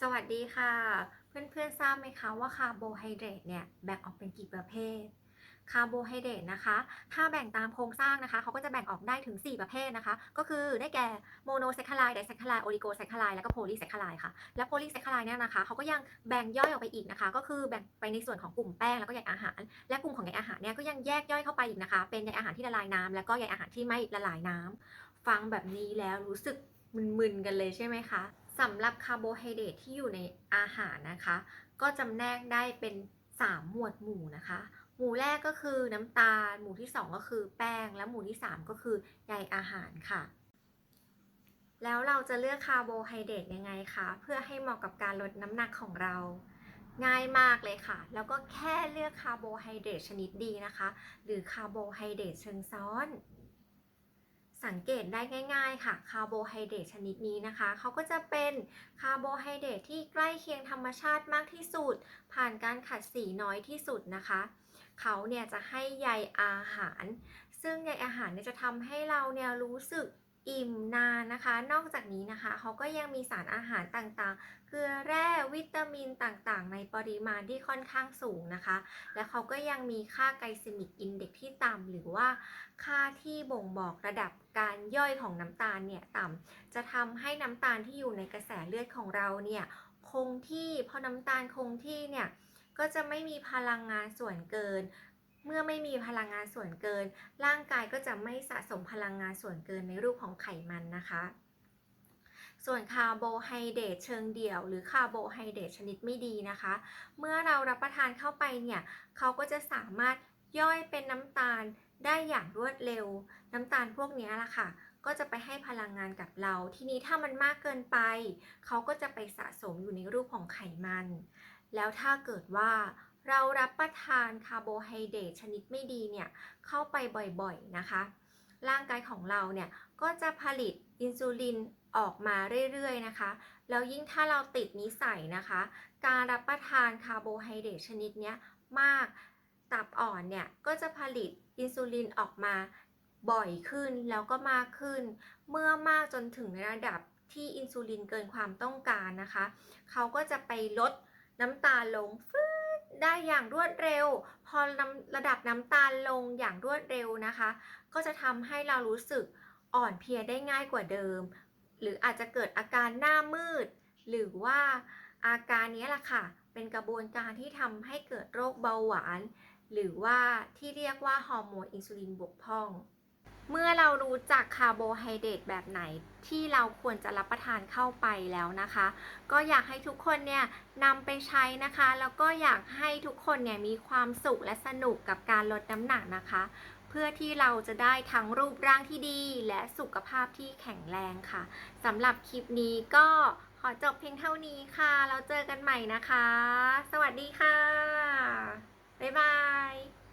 สวัสดีค่ะ เพื่อนๆทราบไหมคะว่าคาร์โบไฮเดรตเนี่ยแบ่งออกเป็นกี่ประเภทคาร์โบไฮเดรตนะคะ ถ้าแบ่งตามโครงสร้างนะคะ เขาก็จะแบ่งออกได้ถึง 4 ประเภทนะคะ ก็คือได้แก่โมโนแซคคาไลด์ไดแซคคาไลด์โอลิโกแซคคาไลด์แล้วก็โพลีแซคคาไลด์ค่ะ และโพลีแซคคาไลด์เนี่ยนะคะ เขาก็ยังแบ่งย่อยออกไปอีกนะคะ ก็คือแบ่งไปในส่วนของกลุ่มแป้งแล้วก็ใยอาหาร และกลุ่มของใยอาหารเนี่ยก็ยังแยกย่อยเข้าไปอีกนะคะ เป็นใยอาหารที่ละลายน้ำแล้วก็ใยอาหารที่ไม่ละลายน้ำฟังแบบนี้แล้วรู้สึกมึนๆกันเลยใช่ไหมคะ สำหรับคาร์โบไฮเดรตที่อยู่ในอาหารนะคะ ก็จำแนกได้เป็น 3 หมวดหมู่นะคะ หมู่แรกก็คือน้ำตาล หมู่ที่ 2 ก็คือแป้ง และหมู่ที่ 3 ก็คือใยอาหารค่ะ แล้วเราจะเลือกคาร์โบไฮเดรตยังไงคะ เพื่อให้เหมาะกับการลดน้ำหนักของเรา ง่ายมากเลยค่ะ แล้วก็แค่เลือกคาร์โบไฮเดรตชนิดดีนะคะ หรือคาร์โบไฮเดรตเชิงซ้อน สังเกตได้ง่าย ๆ ค่ะคาร์โบไฮเดรตชนิดนี้นะคะเขาก็จะเป็นคาร์โบไฮเดรตที่ใกล้เคียงธรรมชาติมากที่สุด ผ่านการขัดสีน้อยที่สุดนะคะเขาเนี่ยจะให้ใยอาหาร ซึ่งใยอาหารเนี่ยจะทำให้เราเนี่ยรู้สึกอิ่มนานนะคะ นอกจากนี้นะคะเขาก็ยังมีสารอาหารต่างๆ เกลือแร่ วิตามินต่างๆ ในปริมาณที่ค่อนข้างสูงนะคะ และเขาก็ยังมีค่าไกลเซมิกอินเด็กที่ต่ำหรือว่าค่าที่บ่งบอกระดับการย่อยของน้ำตาลเนี่ยต่ำจะทำให้น้ำตาลที่อยู่ในกระแสเลือดของเราเนี่ยคงที่พอน้ำตาลคงที่เนี่ยก็จะไม่มีพลังงานส่วนเกิน เมื่อไม่มีพลังงานส่วนเกิน ร่างกายก็จะไม่สะสมพลังงานส่วนเกินในรูปของไขมันนะคะ ส่วนคาร์โบไฮเดรตเชิงเดี่ยว หรือคาร์โบไฮเดรตชนิดไม่ดีนะคะ เมื่อเรารับประทานเข้าไปเนี่ยเขาก็จะสามารถย่อยเป็นน้ำตาลได้อย่างรวดเร็ว น้ำตาลพวกนี้ล่ะค่ะ ก็จะไปให้พลังงานกับเรา ทีนี้ถ้ามันมากเกินไป เขาก็จะไปสะสมอยู่ในรูปของไขมัน แล้วถ้าเกิดว่าเรารับประทานคาร์โบไฮเดรตชนิดไม่ดีเนี่ยเข้าไปบ่อยๆนะคะ ร่างกายของเราเนี่ยก็จะผลิตอินซูลิน ออกมาเรื่อยๆนะคะ แล้วยิ่งถ้าเราติดนิสัยนะคะ การรับประทานคาร์โบไฮเดรตชนิดนี้มากตับอ่อนเนี่ยก็จะผลิตอินซูลินออกมาบ่อยขึ้นแล้วก็มากขึ้น เมื่อมากจนถึงระดับที่อินซูลินเกินความต้องการนะคะ เขาก็จะไปลดน้ำตาลลงฟืดได้อย่างรวดเร็ว พอระดับน้ำตาลลงอย่างรวดเร็วนะคะ ก็จะทำให้เรารู้สึกอ่อนเพลียได้ง่ายกว่าเดิม หรืออาจจะเกิดอาการหน้ามืด หรือว่าอาการนี้แหละค่ะ เป็นกระบวนการที่ทำให้เกิดโรคเบาหวาน หรือว่าที่เรียกว่าฮอร์โมนอินซูลินบกพร่อง เมื่อเรารู้จักคาร์โบไฮเดรตแบบไหนที่เราควรจะรับประทานเข้าไปแล้วนะคะ ก็อยากให้ทุกคนเนี่ยนำไปใช้นะคะ แล้วก็อยากให้ทุกคนเนี่ยมีความสุขและสนุกกับการลดน้ำหนักนะคะ พื่อที่เราจะได้ทั้งรูปร่างที่ดีและสุขภาพที่แข็งแรงค่ะสำหรับคลิปนี้ก็ขอจบเพียงเท่านี้ค่ะแล้วเจอกันใหม่นะคะ สวัสดีค่ะ บ๊ายบาย